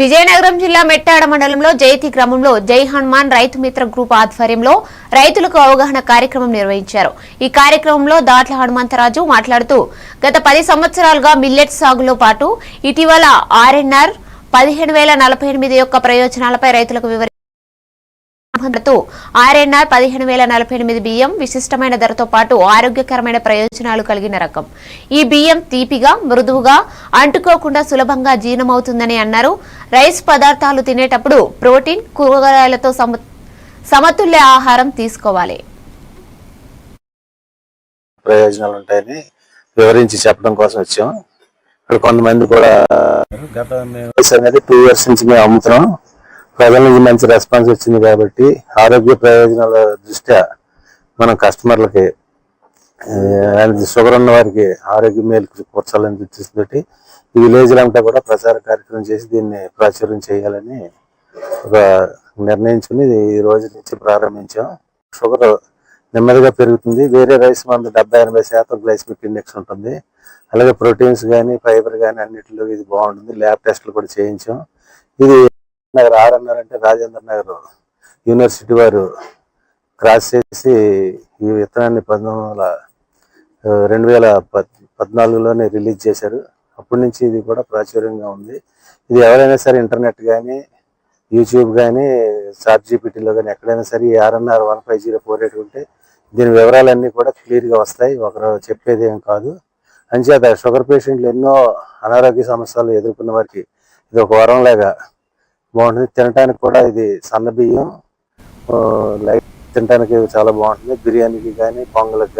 విజయనగరం జిల్లా మెట్టాడ మండలంలో జయతి గ్రామంలో జై హనుమాన్ రైతు మిత్ర గ్రూప్ ఆధ్వర్యంలో రైతులకు అవగాహన కార్యక్రమం నిర్వహించారు. ఈ కార్యక్రమంలో దాట్ల హనుమంతరాజు మాట్లాడుతూ గత పది సంవత్సరాలుగా మిల్లెట్ సాగులో పాటు ఇటీవల ఆర్ఎన్ఆర్ పదిహేను వేల నలభై ఎనిమిది యొక్క ప్రయోజనాలపై రైతులకు వివరి తో ఆర్ఎన్ఆర్ పదిహేను వేల నలభై ఎనిమిది బియ్యం విశిష్టమైన ధరతో పాటు ఆరోగ్యకరమైన ప్రయోజనాలు కలిగిన రకం. ఈ బియ్యం తీపిగా మృదువుగా అంటుకోకుండా సులభంగా జీర్ణమవుతుందని అన్నారు. రైస్ పదార్థాలు తినేటప్పుడు ప్రోటీన్ కూరగాయలతో సమ- సమతుల్య ఆహారం తీసుకోవాలి. ప్రయోజనాలు ఉంటాయని వివరించి చెప్పడం కోసం వచ్చాం. ఇక్కడ కొంతమంది కూడా గత మేము అనేది టూ ఇయర్స్ నుంచి మేము అమ్ముతున్నాం. ప్రజల నుంచి మంచి రెస్పాన్స్ వచ్చింది కాబట్టి ఆరోగ్య ప్రయోజనాల దృష్ట్యా మనం కస్టమర్లకి షుగర్ ఉన్న వారికి ఆరోగ్య మేలు కూర్చాలని చూపిస్తుంది ఈ విలేజ్లంతా కూడా ప్రచార కార్యక్రమం చేసి దీన్ని ప్రాచుర్యం చేయాలని ఒక నిర్ణయించుకుని ఈ రోజు నుంచి ప్రారంభించాం. షుగర్ నెమ్మదిగా పెరుగుతుంది. వేరే రైస్ మందు డెబ్బై ఎనభై శాతం గ్లైసిమిక్ ఇండెక్స్ ఉంటుంది. అలాగే ప్రోటీన్స్ కానీ ఫైబర్ కానీ అన్నింటిలో ఇది బాగుంటుంది. ల్యాబ్ టెస్ట్లు కూడా చేయించాం. ఇది నగర్ ఆర్ఎన్ఆర్ అంటే రాజేంద్ర నగర్ యూనివర్సిటీ వారు క్రాస్ చేసి ఈ విత్తనాన్ని పంతొమ్మిది వందల రెండు వేల పద్ పద్నాలుగులోనే రిలీజ్ చేశారు. అప్పటి నుంచి ఇది కూడా ప్రాచుర్యంగా ఉంది. ఇది ఎవరైనా సరే ఇంటర్నెట్ కానీ యూట్యూబ్ కానీ చాట్ జీపీటీలో కానీ ఎక్కడైనా సరే ఈ RNR one five zero four eight ఉంటే దీని వివరాలన్నీ కూడా క్లియర్గా వస్తాయి. ఒకరు చెప్పేది ఏం కాదు. అంచేత షుగర్ పేషెంట్లు ఎన్నో అనారోగ్య సమస్యలు ఎదుర్కొన్న వారికి ఇది ఒక వరంలాగా బాగుంటుంది. తినడానికి కూడా ఇది సన్న బియ్యం. లైట్ తినడానికి చాలా బాగుంటుంది. బిర్యానీకి కానీ పొంగల్కి